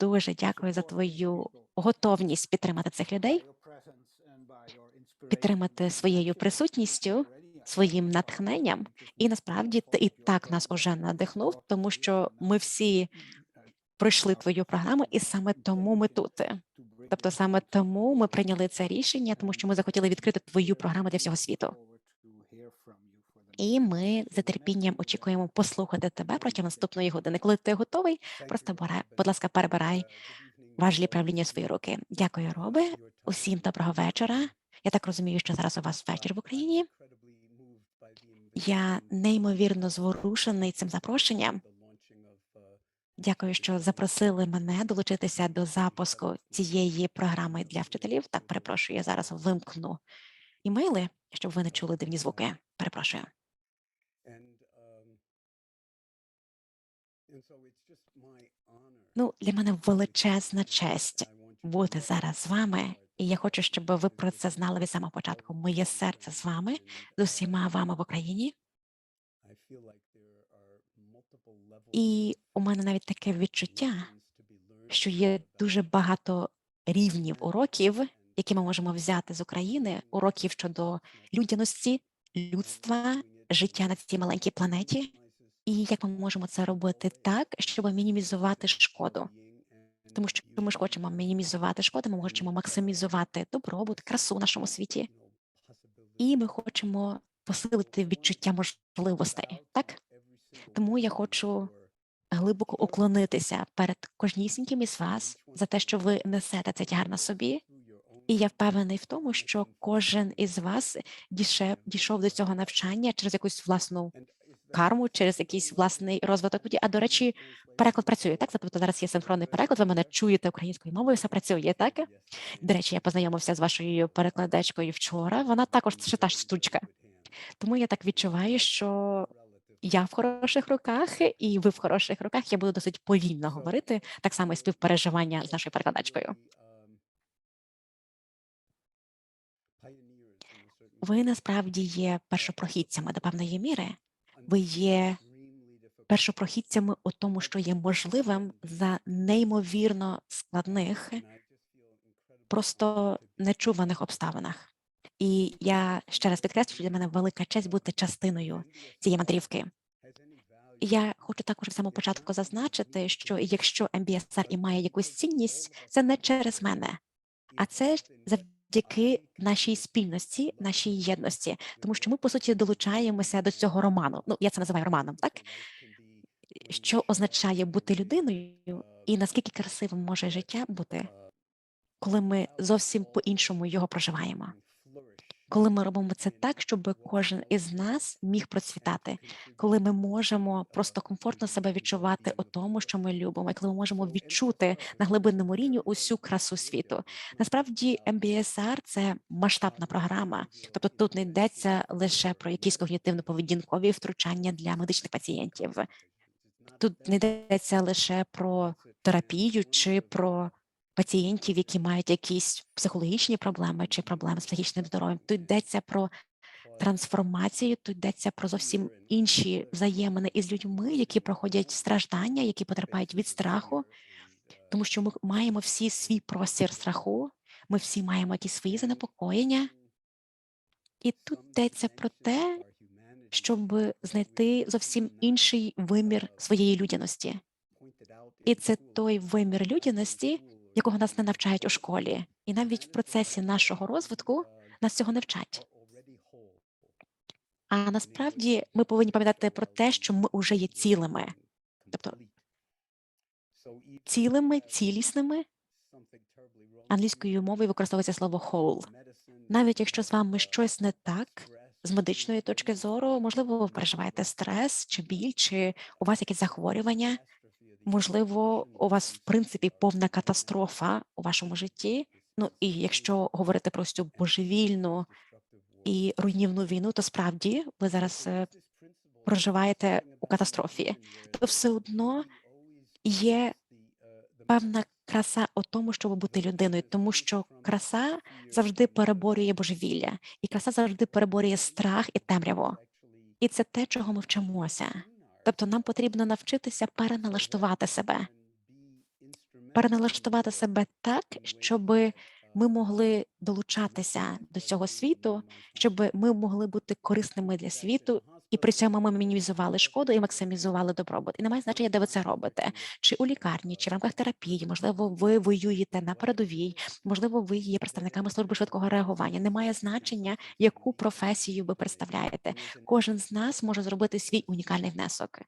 дуже дякую за твою готовність підтримати цих людей, підтримати своєю присутністю, своїм натхненням. І насправді ти і так нас уже надихнув, тому що ми всі пройшли твою програму, і саме тому ми тут. Тобто, саме тому ми прийняли це рішення, тому що ми захотіли відкрити твою програму для всього світу. І ми з нетерпінням очікуємо послухати тебе протягом наступної години. Коли ти готовий, просто будь ласка, перебирай важлі правління свої руки. Дякую, Робе. Усім доброго вечора. Я так розумію, що зараз у вас вечір в Україні. Я неймовірно зворушений цим запрошенням. Дякую, що запросили мене долучитися до запуску цієї програми для вчителів. Так, перепрошую, я зараз вимкну імейли, щоб ви не чули дивні звуки. Перепрошую. Ну, для мене величезна честь бути зараз з вами, і я хочу, щоб ви про це знали від самого початку. Моє серце з вами, з усіма вами в Україні. І у мене навіть таке відчуття, що є дуже багато рівнів уроків, які ми можемо взяти з України, уроків щодо людяності, людства, життя на цій маленькій планеті, і як ми можемо це робити так, щоб мінімізувати шкоду. Тому що ми ж хочемо мінімізувати шкоду, ми хочемо максимізувати добробут, красу в нашому світі, і ми хочемо посилити відчуття можливостей. Так тому я хочу глибоко уклонитися перед кожнісіньким із вас за те, що ви несете цей тягар на собі. І я впевнений в тому, що кожен із вас дійшов, дійшов до цього навчання через якусь власну карму, через якийсь власний розвиток подій. А до речі, переклад працює так. Тобто зараз є синхронний переклад. Ви мене чуєте українською мовою, все працює так. До речі, я познайомився з вашою перекладачкою вчора. Вона також ще та ж штучка. Тому я так відчуваю, що я в хороших руках, і ви в хороших руках. Я буду досить повільно говорити, так само і співпереживання з нашою перекладачкою. Ви насправді є першопрохідцями до певної міри. Ви є першопрохідцями у тому, що є можливим за неймовірно складних, просто нечуваних обставинах. І я ще раз підкреслю, що для мене велика честь бути частиною цієї мандрівки. Я хочу також в самому початку зазначити, що якщо MBSR і має якусь цінність, це не через мене, а це завдяки нашій спільності, нашій єдності, тому що ми по суті долучаємося до цього роману. Ну я це називаю романом, так? Що означає бути людиною, і наскільки красивим може життя бути, коли ми зовсім по іншому його проживаємо коли ми робимо це так, щоб кожен із нас міг процвітати, коли ми можемо просто комфортно себе відчувати у тому, що ми любимо, і коли ми можемо відчути на глибинному рівні усю красу світу. Насправді, MBSR – це масштабна програма, тобто тут не йдеться лише про якісь когнітивно-поведінкові втручання для медичних пацієнтів. Тут не йдеться лише про терапію чи про пацієнтів, які мають якісь психологічні проблеми чи проблеми з психічним здоров'ям. Тут йдеться про трансформацію, тут йдеться про зовсім інші взаємини із людьми, які проходять страждання, які потерпають від страху, тому що ми маємо всі свій простір страху, ми всі маємо якісь свої занепокоєння, і тут йдеться про те, щоб знайти зовсім інший вимір своєї людяності. І це той вимір людяності, якого нас не навчають у школі, і навіть в процесі нашого розвитку нас цього не вчать. А насправді ми повинні пам'ятати про те, що ми вже є цілими, тобто цілими, цілісними англійською мовою використовується слово whole. Навіть якщо з вами щось не так з медичної точки зору, можливо, ви переживаєте стрес чи біль, чи у вас якесь захворювання, можливо, у вас в принципі повна катастрофа у вашому житті. Ну і якщо говорити про цю божевільну і руйнівну війну, то справді ви зараз е, проживаєте у катастрофі, то все одно є певна краса у тому, щоб бути людиною, тому що краса завжди переборює божевілля, і краса завжди переборює страх і темряву. І це те, чого ми вчимося. Тобто нам потрібно навчитися переналаштувати себе. Переналаштувати себе так, щоб ми могли долучатися до цього світу, щоб ми могли бути корисними для світу, і при цьому ми мінімізували шкоду і максимізували добробут. І немає значення, де ви це робите, чи у лікарні, чи в рамках терапії, можливо, ви воюєте на передовій, можливо, ви є представниками служби швидкого реагування. Немає значення, яку професію ви представляєте. Кожен з нас може зробити свій унікальний внесок.